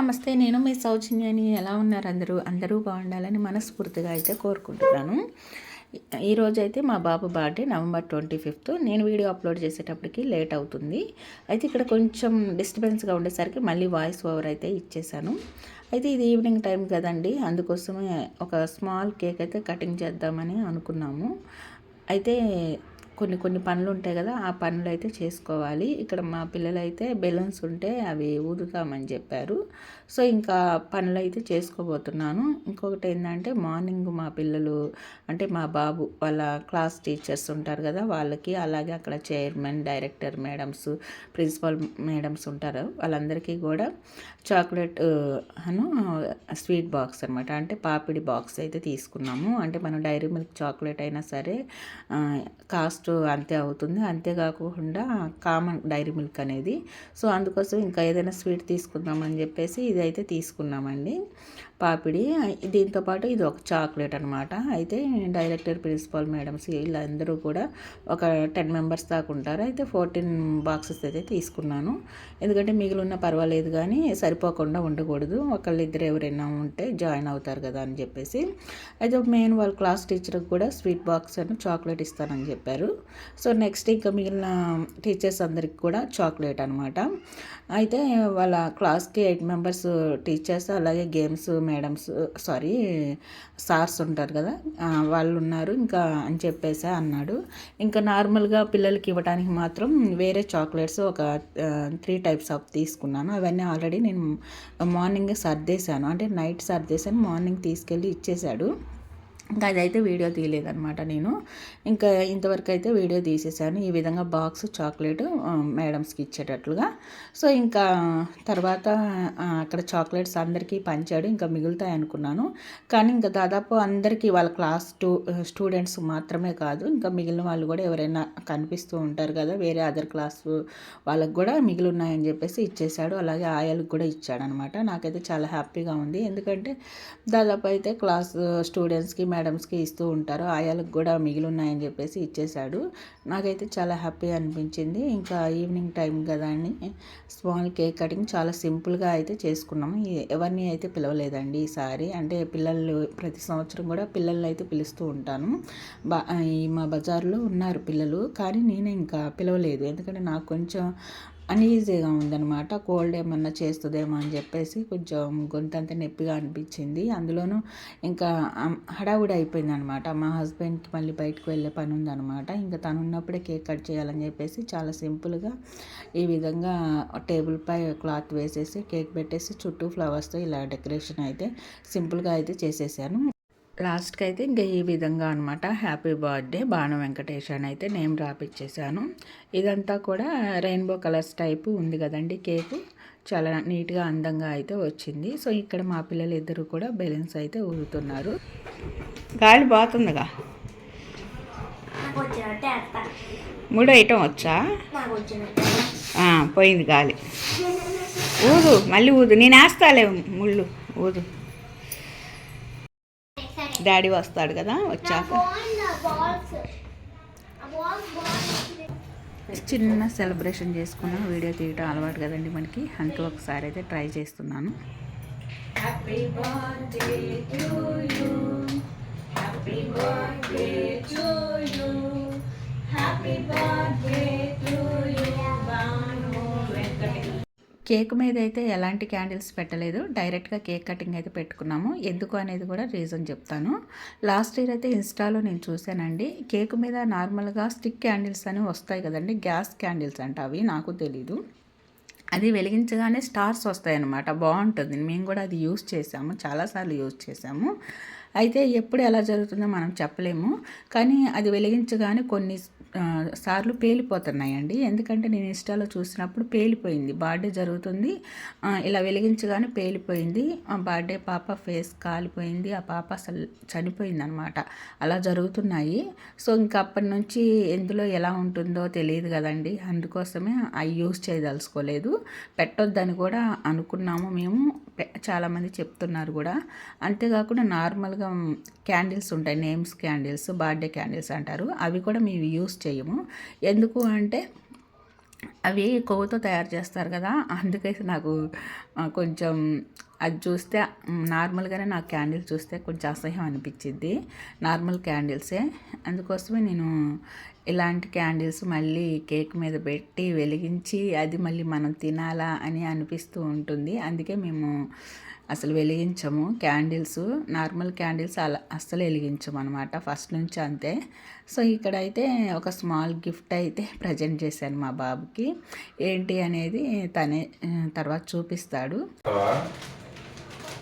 నమస్తే నేను మీ సౌజన్యని. ఎలా ఉన్నారు అందరూ? అందరూ బాగుండాలని మనస్ఫూర్తిగా అయితే కోరుకుంటున్నాను. ఈరోజు అయితే మా బాబు బర్త్డే నవంబర్ ట్వంటీ ఫిఫ్త్. నేను వీడియో అప్లోడ్ చేసేటప్పటికి లేట్ అవుతుంది. అయితే ఇక్కడ కొంచెం డిస్టర్బెన్స్గా ఉండేసరికి మళ్ళీ వాయిస్ ఓవర్ అయితే ఇచ్చేసాను. అయితే ఇది ఈవినింగ్ టైం కదండి. అందుకోసమే ఒక స్మాల్ కేక్ అయితే కటింగ్ చేద్దామని అనుకున్నాము. అయితే కొన్ని కొన్ని పనులు ఉంటాయి కదా ఆ పనులు అయితే చేసుకోవాలి. ఇక్కడ మా పిల్లలైతే బెలూన్స్ ఉంటే అవి ఊదుతామని చెప్పారు. సో ఇంకా పనులు అయితే చేసుకోబోతున్నాను. ఇంకొకటి ఏంటంటే మార్నింగ్ మా పిల్లలు అంటే మా బాబు వాళ్ళ క్లాస్ టీచర్స్ ఉంటారు కదా వాళ్ళకి అలాగే అక్కడ chairman director madams principal madams ఉంటారు. వాళ్ళందరికీ కూడా చాక్లెట్ అను స్వీట్ బాక్స్ అనమాట అంటే పాపిడి బాక్స్ అయితే తీసుకున్నాము. అంటే మనం డైరీ మిల్క్ చాక్లెట్ అయినా సరే కాస్ట్ అంతే అవుతుంది. అంతేకాకుండా కామన్ డైరీ మిల్క్ అనేది. సో అందుకోసం ఇంకా ఏదైనా స్వీట్ తీసుకుందామని చెప్పేసి ఇది అయితే తీసుకున్నామండి. పాపిడి. దీంతోపాటు ఇది ఒక చాక్లెట్ అనమాట అయితే డైరెక్టర్ ప్రిన్సిపాల్ మేడమ్స్ వీళ్ళందరూ కూడా ఒక టెన్ మెంబర్స్ దాకా ఉంటారు. అయితే ఫోర్టీన్ బాక్సెస్ అయితే తీసుకున్నాను. ఎందుకంటే మిగిలిన పర్వాలేదు కానీ సరిపోకుండా ఉండకూడదు. ఒకళ్ళిద్దరు ఎవరైనా ఉంటే జాయిన్ అవుతారు కదా అని చెప్పేసి. అయితే మెయిన్ వాళ్ళ క్లాస్ టీచర్కి కూడా స్వీట్ బాక్స్ అని చాక్లెట్ ఇస్తానని చెప్పారు. సో నెక్స్ట్ ఇంకా మిగిలిన టీచర్స్ అందరికి కూడా చాక్లెట్ అనమాట అయితే వాళ్ళ క్లాస్కి ఎయిట్ మెంబర్స్ టీచర్స్ అలాగే గేమ్స్ మేడమ్స్ సారీ సార్స్ ఉంటారు కదా వాళ్ళు ఉన్నారు. ఇంకా అని చెప్పేసి అన్నాడు. ఇంకా నార్మల్గా పిల్లలకి ఇవ్వడానికి మాత్రం వేరే చాక్లెట్స్ ఒక త్రీ టైప్స్ ఆఫ్ తీసుకున్నాను. అవన్నీ ఆల్రెడీ నేను మార్నింగ్ సర్దేశాను. అంటే నైట్ సర్దేశాను మార్నింగ్ తీసుకెళ్ళి ఇచ్చేశాడు. ఇంకా అదైతే వీడియో తీయలేదనమాట నేను. ఇంకా ఇంతవరకు అయితే వీడియో తీసేసాను. ఈ విధంగా బాక్స్ చాక్లెట్ మేడమ్స్కి ఇచ్చేటట్లుగా. సో ఇంకా తర్వాత అక్కడ చాక్లెట్స్ అందరికీ పంచాడు. ఇంకా మిగులుతాయి అనుకున్నాను. కానీ ఇంకా దాదాపు అందరికీ వాళ్ళ క్లాస్ టూ స్టూడెంట్స్ మాత్రమే కాదు. ఇంకా మిగిలిన వాళ్ళు కూడా ఎవరైనా కనిపిస్తూ ఉంటారు కదా వేరే అదర్ క్లాస్ వాళ్ళకి కూడా మిగిలి ఉన్నాయని చెప్పేసి ఇచ్చేసాడు. అలాగే ఆయాలకు కూడా ఇచ్చాడనమాట నాకైతే చాలా హ్యాపీగా ఉంది. ఎందుకంటే దాదాపు అయితే క్లాస్ స్టూడెంట్స్కి మేడమ్స్కి ఇస్తూ ఉంటారు. ఆయాలకు కూడా మిగిలి ఉన్నాయని చెప్పేసి ఇచ్చేశాడు. నాకైతే చాలా హ్యాపీ అనిపించింది. ఇంకా ఈవినింగ్ టైం కదా అని స్మాల్ కేక్ కటింగ్ చాలా సింపుల్గా అయితే చేసుకున్నాము. ఎవరిని అయితే పిలవలేదండి ఈసారి. అంటే పిల్లలు ప్రతి సంవత్సరం కూడా పిల్లల్ని అయితే పిలుస్తూ ఉంటాను. బా ఈ మా బజార్లో ఉన్నారు పిల్లలు. కానీ నేనే ఇంకా పిలవలేదు. ఎందుకంటే నాకు కొంచెం అన్ఈజీగా ఉందనమాట కోల్డ్ ఏమన్నా చేస్తుందేమో అని చెప్పేసి కొంచెం గొంతంత నొప్పిగా అనిపించింది. అందులోనూ ఇంకా హడావుడి అయిపోయింది అనమాట మా హస్బెండ్కి మళ్ళీ బయటకు వెళ్ళే పని ఉందనమాట ఇంకా తను ఉన్నప్పుడే కేక్ కట్ చేయాలని చెప్పేసి చాలా సింపుల్గా ఈ విధంగా టేబుల్ పై క్లాత్ వేసేసి కేక్ పెట్టేసి చుట్టూ ఫ్లవర్స్తో ఇలా డెకరేషన్ అయితే సింపుల్గా అయితే చేసేసాను. లాస్ట్కి అయితే ఇంకా ఈ విధంగా అనమాట హ్యాపీ బర్త్డే బాణ వెంకటేష్ అని అయితే నేమ్ రాపిచ్చేసాను ఇదంతా కూడా రెయిన్బో కలర్స్ టైపు ఉంది కదండి కేకు. చాలా నీట్గా అందంగా అయితే వచ్చింది. సో ఇక్కడ మా పిల్లలు ఇద్దరు కూడా బెలూన్స్ అయితే ఊరుతున్నారు గాలి బాగుతుందిగా మూడో ఐటమ్ వచ్చా? పోయింది గాలి. ఊదు మళ్ళీ ఊదు. నేను వేస్తాలే ముళ్ళు. ఊదు. డాడీ వస్తాడు కదా వచ్చాక. చిన్న సెలబ్రేషన్ చేసుకున్న వీడియో తీయటం అలవాటు కదండి మనకి. అందుకే ఒకసారి అయితే ట్రై చేస్తున్నాను. హ్యాపీ కేక్ మీద అయితే ఎలాంటి క్యాండిల్స్ పెట్టలేదు. డైరెక్ట్గా కేక్ కటింగ్ అయితే పెట్టుకున్నాము. ఎందుకు అనేది కూడా రీజన్ చెప్తాను. లాస్ట్ ఇయర్ అయితే ఇన్స్టాలో నేను చూశానండి. కేక్ మీద నార్మల్గా స్టిక్ క్యాండిల్స్ అని వస్తాయి కదండి. గ్యాస్ క్యాండిల్స్ అంట అవి నాకు తెలీదు. అది వెలిగించగానే స్టార్స్ వస్తాయన్నమాట. బాగుంటుంది. మేము కూడా అది యూస్ చేసాము చాలాసార్లు యూజ్ చేసాము అయితే ఎప్పుడు ఎలా జరుగుతుందో మనం చెప్పలేము. కానీ అది వెలిగించగానే కొన్ని సార్లు పేలిపోతున్నాయండి. ఎందుకంటే నేను ఇన్స్టాలో చూసినప్పుడు పేలిపోయింది. బర్త్డే జరుగుతుంది. ఇలా వెలిగించగానే పేలిపోయింది. బర్త్డే పాప ఫేస్ కాలిపోయింది. ఆ పాప అసలు చనిపోయింది అనమాట అలా జరుగుతున్నాయి. సో ఇంకా అప్పటి నుంచి ఎందులో ఎలా ఉంటుందో తెలియదు కదండి. అందుకోసమే అవి యూస్ చేయదలుచుకోలేదు. పెట్టొద్దని కూడా అనుకున్నాము మేము. చాలామంది చెప్తున్నారు కూడా. అంతేకాకుండా నార్మల్గా క్యాండిల్స్ ఉంటాయి. నేమ్స్ క్యాండిల్స్ బర్త్డే క్యాండిల్స్ అంటారు. అవి కూడా మేము యూస్ చేయము. ఎందుకు అంటే అవి కొవ్వుతో తయారు చేస్తారు కదా. అందుకైతే నాకు కొంచెం అది చూస్తే నార్మల్గానే నాకు క్యాండిల్ చూస్తే కొంచెం అసహ్యం అనిపించింది నార్మల్ క్యాండిల్సే. అందుకోసమే నేను ఇలాంటి క్యాండిల్స్ మళ్ళీ కేక్ మీద పెట్టి వెలిగించి అది మళ్ళీ మనం తినాలా అని అనిపిస్తూ ఉంటుంది. అందుకే మేము అసలు వెలిగించము క్యాండిల్స్. నార్మల్ క్యాండిల్స్ అలా అస్సలు వెలిగించము అనమాట ఫస్ట్ నుంచి అంతే. సో ఇక్కడైతే ఒక స్మాల్ గిఫ్ట్ అయితే ప్రజెంట్ చేశాను మా బాబుకి. ఏంటి అనేది తనే తర్వాత చూపిస్తాడు.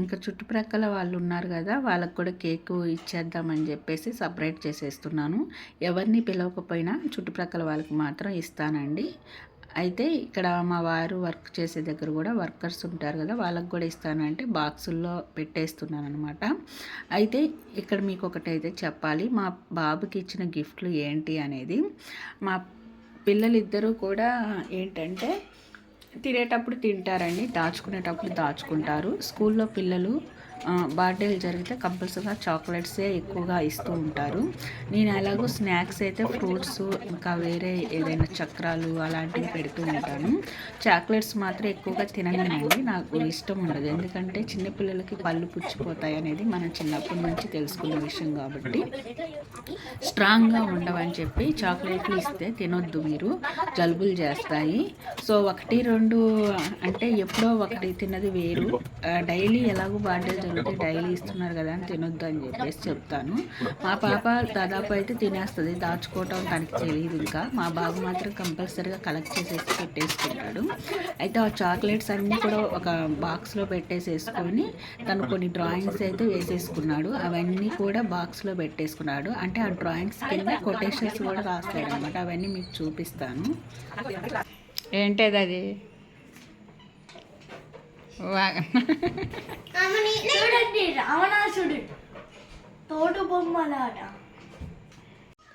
ఇంకా చుట్టుప్రక్కల వాళ్ళు ఉన్నారు కదా వాళ్ళకు కూడా కేక్ ఇచ్చేద్దామని చెప్పేసి సపరేట్ చేసేస్తున్నాను. ఎవరిని పిలవకపోయినా చుట్టుప్రక్కల వాళ్ళకి మాత్రం ఇస్తానండి. అయితే ఇక్కడ మా వారు వర్క్ చేసే దగ్గర కూడా వర్కర్స్ ఉంటారు కదా వాళ్ళకి కూడా ఇస్తానంటే బాక్సుల్లో పెట్టేస్తున్నాను అనమాట అయితే ఇక్కడ మీకు ఒకటైతే చెప్పాలి మా బాబుకి ఇచ్చిన గిఫ్ట్లు ఏంటి అనేది. మా పిల్లలిద్దరూ కూడా ఏంటంటే తినేటప్పుడు తింటారండి దాచుకునేటప్పుడు దాచుకుంటారు. స్కూల్లో పిల్లలు బర్త్డేలు జరిగితే కంపల్సరీగా చాక్లెట్సే ఎక్కువగా ఇస్తూ ఉంటారు. నేను ఎలాగో స్నాక్స్ అయితే ఫ్రూట్స్ ఇంకా వేరే ఏదైనా చక్రాలు అలాంటివి పెడుతూ ఉంటాను. చాక్లెట్స్ మాత్రం ఎక్కువగా తినలేనండి నాకు ఇష్టం ఉండదు. ఎందుకంటే చిన్నపిల్లలకి పళ్ళు పుచ్చిపోతాయి అనేది మనం చిన్నప్పటి నుంచి తెలుసుకున్న విషయం కాబట్టి. స్ట్రాంగ్గా ఉండవని చెప్పి చాక్లెట్లు ఇస్తే తినొద్దు మీరు. జలుబులు చేస్తాయి. సో ఒకటి రెండు అంటే ఎప్పుడో ఒకటి తిన్నది వేరు. డైలీ ఎలాగో బర్త్డే జరిగితే డైలీ ఇస్తున్నారు కదా అని తినొద్దు అని చెప్పేసి చెప్తాను. మా పాప దాదాపు అయితే తినేస్తుంది దాచుకోవటం తనకి తెలియదు ఇంకా. మా బాబు మాత్రం కంపల్సరీగా కలెక్ట్ చేసేసి పెట్టేసుకుంటాడు. అయితే ఆ చాక్లెట్స్ అన్నీ కూడా ఒక బాక్స్లో పెట్టేసేసుకొని తను కొన్ని డ్రాయింగ్స్ అయితే వేసేసుకున్నాడు. అవన్నీ కూడా బాక్స్లో పెట్టేసుకున్నాడు. అంటే ఆ డ్రాయింగ్స్ కింద కొటేషన్స్ కూడా రాస్తాడు అనమాట అవన్నీ మీకు చూపిస్తాను. ఏంటది అది? చూడండి రావణాసుడు తోడు బొమ్మలాట.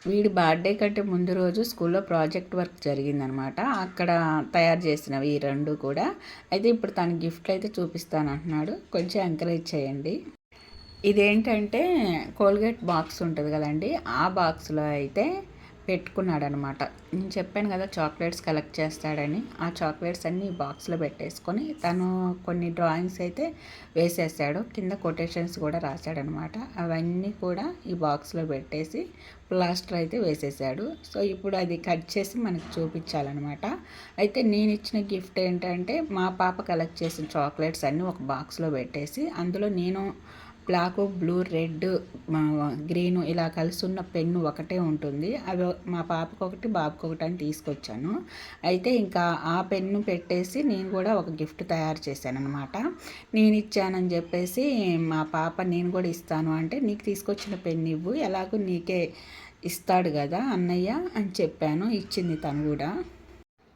వీడి బర్త్డే కంటే ముందు రోజు స్కూల్లో ప్రాజెక్ట్ వర్క్ జరిగిందనమాట. అక్కడ తయారు చేసినవి ఈ రెండు కూడా. అయితే ఇప్పుడు తన గిఫ్ట్ అయితే చూపిస్తాను అంటున్నాడు కొంచెం ఎంకరేజ్ చేయండి. ఇదేంటంటే కోల్గేట్ బాక్స్ ఉంటుంది కదండి. ఆ బాక్స్లో అయితే పెట్టుకున్నాడు అనమాట నేను చెప్పాను కదా చాక్లెట్స్ కలెక్ట్ చేస్తాడని. ఆ చాక్లెట్స్ అన్నీ ఈ బాక్స్లో పెట్టేసుకొని తను కొన్ని డ్రాయింగ్స్ అయితే వేసేసాడు. కింద కొటేషన్స్ కూడా రాశాడనమాట. అవన్నీ కూడా ఈ బాక్స్లో పెట్టేసి ప్లాస్టర్ అయితే వేసేసాడు. సో ఇప్పుడు అది కట్ చేసి మనకు చూపించాలన్నమాట అయితే నేను ఇచ్చిన గిఫ్ట్ ఏంటంటే మా పాప కలెక్ట్ చేసిన చాక్లెట్స్ అన్నీ ఒక బాక్స్లో పెట్టేసి అందులో నేను బ్లాక్ బ్లూ రెడ్ గ్రీన్ ఇలా కలిసి ఉన్న పెన్ను ఒకటే ఉంటుంది. అవి మా పాపకు ఒకటి బాబుకి ఒకటి అని తీసుకొచ్చాను. అయితే ఇంకా ఆ పెన్ను పెట్టేసి నేను కూడా ఒక గిఫ్ట్ తయారు చేశాను అనమాట నేను ఇచ్చానని చెప్పేసి మా పాప నేను కూడా ఇస్తాను అంటే నీకు తీసుకొచ్చిన పెన్ను ఇవ్వు ఎలాగో నీకే ఇస్తాడు కదా అన్నయ్య అని చెప్పాను. ఇచ్చింది తను కూడా.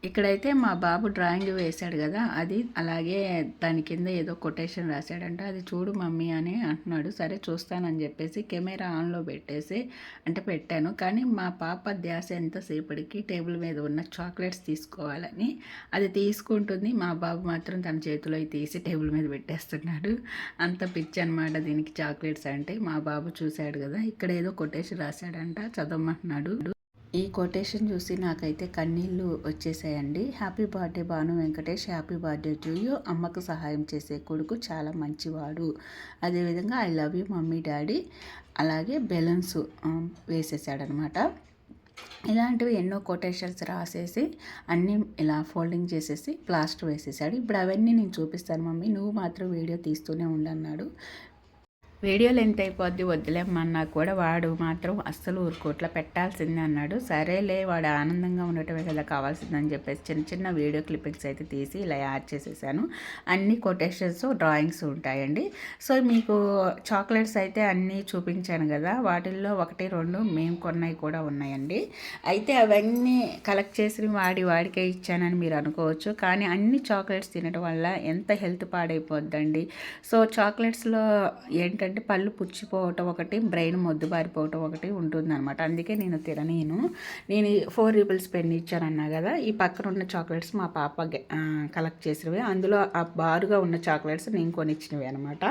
ఇక్కడైతే మా బాబు డ్రాయింగ్ వేశాడు కదా అది అలాగే దాని కింద ఏదో కొటేషన్ రాశాడంట. అది చూడు మమ్మీ అని అంటున్నాడు. సరే చూస్తానని చెప్పేసి కెమెరా ఆన్లో పెట్టేసి అంటే పెట్టాను. కానీ మా పాప ధ్యాస ఎంతసేపటికి టేబుల్ మీద ఉన్న చాక్లెట్స్ తీసుకోవాలని అది తీసుకుంటుంది. మా బాబు మాత్రం తన చేతిలో తీసి టేబుల్ మీద పెట్టేస్తున్నాడు. అంత పిచ్చి అనమాట దీనికి చాక్లెట్స్ అంటే. మా బాబు చూశాడు కదా ఇక్కడ ఏదో కొటేషన్ రాశాడంట. చదవమంటున్నాడు. ఈ కొటేషన్ చూసి నాకైతే కన్నీళ్ళు వచ్చేసాయండి. Happy birthday Bhanu Venkatesh happy birthday to you. అమ్మకు సహాయం చేసే కొడుకు చాలా మంచివాడు. అదేవిధంగా I love you mummy daddy. అలాగే బెలూన్స్ వేసేసాడనమాట. ఇలాంటివి ఎన్నో కొటేషన్స్ రాసేసి అన్నీ ఇలా ఫోల్డింగ్ చేసేసి ప్లాస్టర్ వేసేసాడు. ఇప్పుడు అవన్నీ నేను చూపిస్తాను మమ్మీ. నువ్వు మాత్రం వీడియో తీస్తూనే ఉండన్నాడు వీడియో లెంత్ అయిపోద్ది వద్దులేమన్నా కూడా వాడు మాత్రం అస్సలు ఊరుకోట్ల పెట్టాల్సిందే అన్నాడు. సరేలే వాడు ఆనందంగా ఉండటమే కదా కావాల్సిందని చెప్పేసి చిన్న చిన్న వీడియో క్లిప్పింగ్స్ అయితే తీసి ఇలా యాడ్ చేసేసాను. అన్ని కొటేషన్స్ డ్రాయింగ్స్ ఉంటాయండి. సో మీకు చాక్లెట్స్ అయితే అన్నీ చూపించాను కదా వాటిల్లో ఒకటి రెండు మేము కొన్నవి కూడా ఉన్నాయండి. అయితే అవన్నీ కలెక్ట్ చేసి వాడి వాడికే ఇచ్చానని మీరు అనుకోవచ్చు. కానీ అన్ని చాక్లెట్స్ తినడం వల్ల ఎంత హెల్త్ పాడైపోద్దండి. సో చాక్లెట్స్లో ఏంటంటే పళ్ళు పుచ్చిపోవటం ఒకటి బ్రెయిన్ మొద్దుబారిపోవటం ఒకటి ఉంటుందన్నమాట. అందుకే నేను తిననీను. నేను ఫోర్ రూపీస్ పెన్ ఇచ్చానన్నా కదా ఈ పక్కన ఉన్న చాక్లెట్స్ మా పాప కలెక్ట్ చేసినవి. అందులో ఆ బారుగా ఉన్న చాక్లెట్స్ నేను కొనిచ్చినవి అనమాట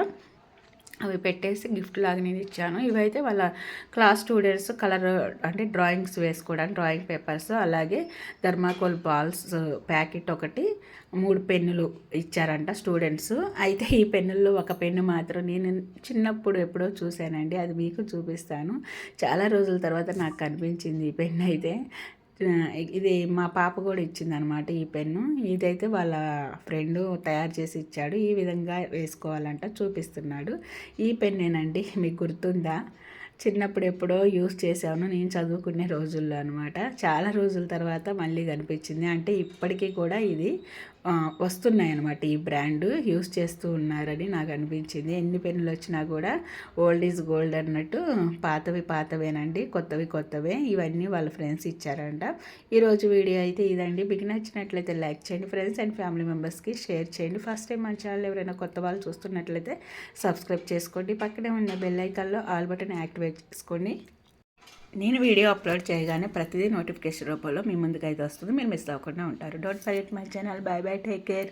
అవి పెట్టేసి గిఫ్ట్ లాగా నేను ఇచ్చాను. ఇవైతే వాళ్ళ క్లాస్ స్టూడెంట్స్ కలర్ అంటే డ్రాయింగ్స్ వేసుకోవడానికి డ్రాయింగ్ పేపర్స్ అలాగే థర్మాకోల్ బాల్స్ ప్యాకెట్ ఒకటి మూడు పెన్నులు ఇచ్చారంట స్టూడెంట్స్. అయితే ఈ పెన్నుల్లో ఒక పెన్ను మాత్రం నేను చిన్నప్పుడు ఎప్పుడో చూశానండి. అది మీకు చూపిస్తాను. చాలా రోజుల తర్వాత నాకు కనిపించింది ఈ పెన్ను అయితే. ఇది మా పాప కూడా ఇచ్చిందనమాట ఈ పెన్ను. ఇదైతే వాళ్ళ ఫ్రెండ్ తయారు చేసి ఇచ్చాడు. ఈ విధంగా వేసుకోవాలంట చూపిస్తున్నాడు. ఈ పెన్నేనండి మీకు గుర్తుందా? చిన్నప్పుడు ఎప్పుడో యూస్ చేశాను నేను చదువుకునే రోజుల్లో అనమాట. చాలా రోజుల తర్వాత మళ్ళీ కనిపించింది. అంటే ఇప్పటికీ కూడా ఇది వస్తున్నాయన్నమాట వస్తున్నాయి అనమాట ఈ బ్రాండ్ యూస్ చేస్తూ ఉన్నారని నాకు అనిపించింది. ఎన్ని పెన్నులు వచ్చినా కూడా ఓల్డ్ ఈజ్ గోల్డ్ అన్నట్టు పాతవి పాతవేనండి కొత్తవి కొత్తవే. ఇవన్నీ వాళ్ళ ఫ్రెండ్స్ ఇచ్చారంట. ఈరోజు వీడియో అయితే ఇదండి. మీకు నచ్చినట్లయితే లైక్ చేయండి ఫ్రెండ్స్ అండ్ ఫ్యామిలీ మెంబర్స్కి షేర్ చేయండి. ఫస్ట్ టైం మన ఛానల్ ఎవరైనా కొత్త వాళ్ళు చూస్తున్నట్లయితే సబ్స్క్రైబ్ చేసుకోండి. పక్కనే ఉన్న బెల్ ఐకాన్లో ఆల్ బటన్ యాక్టివేట్ చేసుకోండి నేను వీడియో అప్లోడ్ చేయగానే ప్రతిదీ నోటిఫికేషన్ రూపంలో మీ ముందుకు అయితే వస్తుంది. మీరు మిస్ అవ్వకుండా ఉంటారు. Don't forget my channel bye bye take care